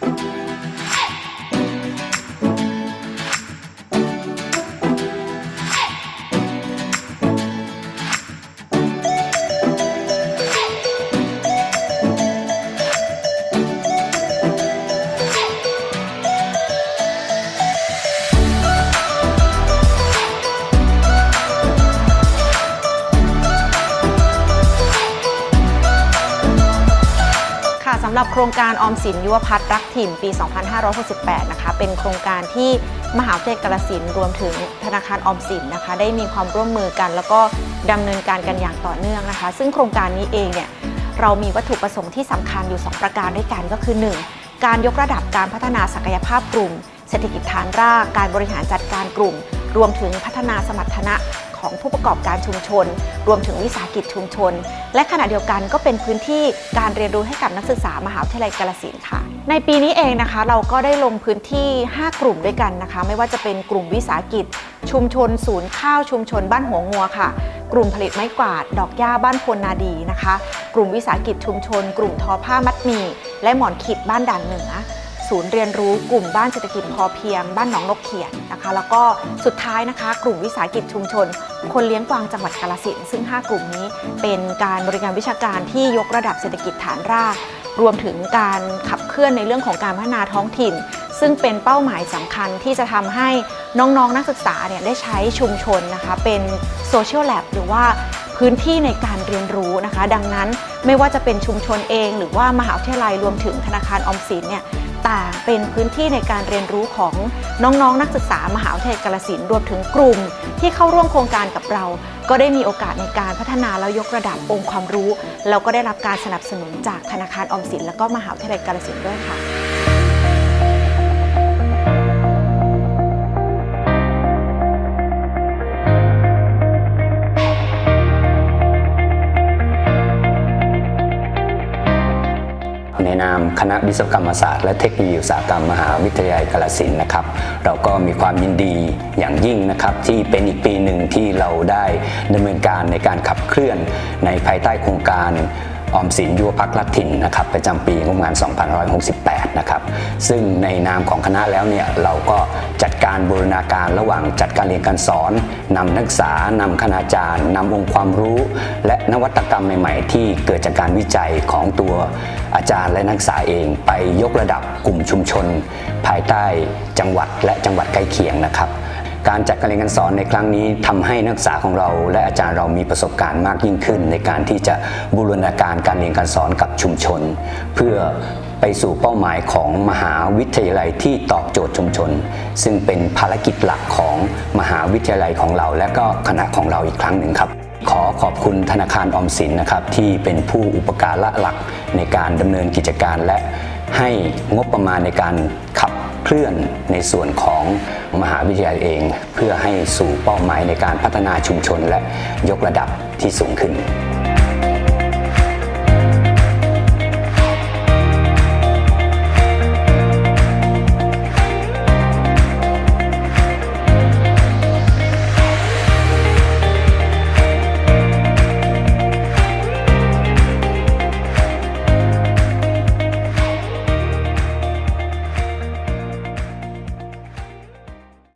ค่ สำหรับโครงการออมสินยุวพัฒน์รักถิ่นปี 2568 นะคะ เป็นโครงการที่มหาวิทยาลัยกาฬสินรวมถึงธนาคารออมสินนะคะ ได้มีความร่วมมือกัน แล้วก็ดำเนินการกันอย่างต่อเนื่องนะคะ ซึ่งโครงการนี้เองเนี่ยเรามีวัตถุประสงค์ที่สำคัญอยู่ 2 ประการด้วยกันก็คือ 1. การยกระดับการพัฒนาศักยภาพกลุ่ม เศรษฐกิจฐานราก การบริหารจัดการกลุ่ม รวมถึงพัฒนาสมรรถนะ ของผู้ประกอบการชุมชน รวมถึงวิสาหกิจชุมชน และขณะเดียวกันก็เป็นพื้นที่การเรียนรู้ให้กับนักศึกษามหาวิทยาลัยกาฬสินค่ะ ในปีนี้เองนะคะเราก็ได้ลงพื้นที่ 5 กลุ่มด้วยกันนะคะ ไม่ว่าจะเป็นกลุ่มวิสาหกิจ ชุมชน ศูนย์ข้าวชุมชน บ้านหัวงัวค่ะ กลุ่มผลิตไม้กวาด ดอกหญ้าบ้านพลนาดีนะคะ กลุ่มวิสาหกิจชุมชน กลุ่มทอผ้ามัดหมี่และหมอนขิดบ้านด่านเหนือศูนย์เรียนรู้กลุ่มบ้านเศรษฐกิจพอเพียง บ้านหนองนกเขียนนะคะ แล้วก็สุดท้ายนะคะ กลุ่มวิสาหกิจชุมชนคนเลี้ยงกวางจังหวัดกาฬสินซึ่ง 5 กลุ่มนี้เป็นการบริการวิชาการที่ยกระดับเศรษฐกิจฐานราก รวมถึงการขับเคลื่อนในเรื่องของการพัฒนาท้องถิ่น ซึ่งเป็นเป้าหมายสำคัญที่จะทำให้น้องๆนนักศึกษาเนี่ยได้ใช้ชุมชนนะคะ เป็นโซเชียลแลบหรือว่าพื้นที่ในการเรียนรู้นะคะ ดังนั้นไม่ว่าจะเป็นชุมชนเอง หรือว่ามหาวิทยาลัยรวมถึงธนาคารออมสินเนี่ย ต่างเป็นพื้นที่ในการเรียนรู้ของน้องๆนนักศึกษามหาวิทยาลัยกาลสินรวมถึงกลุ่ม ที่เข้าร่วมโครงการกับเรา ก็ได้มีโอกาสในการพัฒนาแล้วยกระดับองค์ความรู้ แล้วก็ได้รับการสนับสนุนจากธนาคารออมสิน และก็มหาวิทยาลัยกาลสินด้วยค่ะ คณะวิศวกรรมศาสตร์และเทคโนโลยีอุตสาหกรรมมหาวิทยาลัยกาฬสินธุ์นะครับ เราก็มีความยินดีอย่างยิ่งนะครับ ที่เป็นอีกปีหนึ่งที่เราได้ดำเนินการในการขับเคลื่อนในภายใต้โครงการ ออมสินยุวพักลัดถิ่นนะครับประจำปีงบประมาณ2568 นะครับ ซึ่งในนามของคณะแล้วเนี่ยเราก็จัดการบูรณาการระหว่างจัดการเรียนการสอนนำนักศึกษานำคณาจารย์นำองค์ความรู้ และนวัตกรรมใหม่ ๆ ที่เกิดจากการวิจัยของตัวอาจารย์และนักศึกษาเองไปยกระดับกลุ่มชุมชน ภายใต้จังหวัดและจังหวัดใกล้เคียงนะครับ การจัดการเรียนการสอนในครั้งนี้ทำให้นักศึกษาของเราและอาจารย์เรามีประสบการณ์มากยิ่งขึ้น ในการที่จะบูรณาการการเรียนการสอนกับชุมชน เพื่อไปสู่เป้าหมายของมหาวิทยาลัยที่ตอบโจทย์ชุมชน ซึ่งเป็นภารกิจหลักของมหาวิทยาลัยของเรา และก็คณะของเราอีกครั้งหนึ่งครับ ขอขอบคุณธนาคารออมสินนะครับที่เป็นผู้อุปการะหลักในการดำเนินกิจการและให้งบประมาณในการขับ เคลื่อนในส่วนของมหาวิทยาลัยเอง เพื่อให้สู่เป้าหมายในการพัฒนาชุมชนและยกระดับที่สูงขึ้น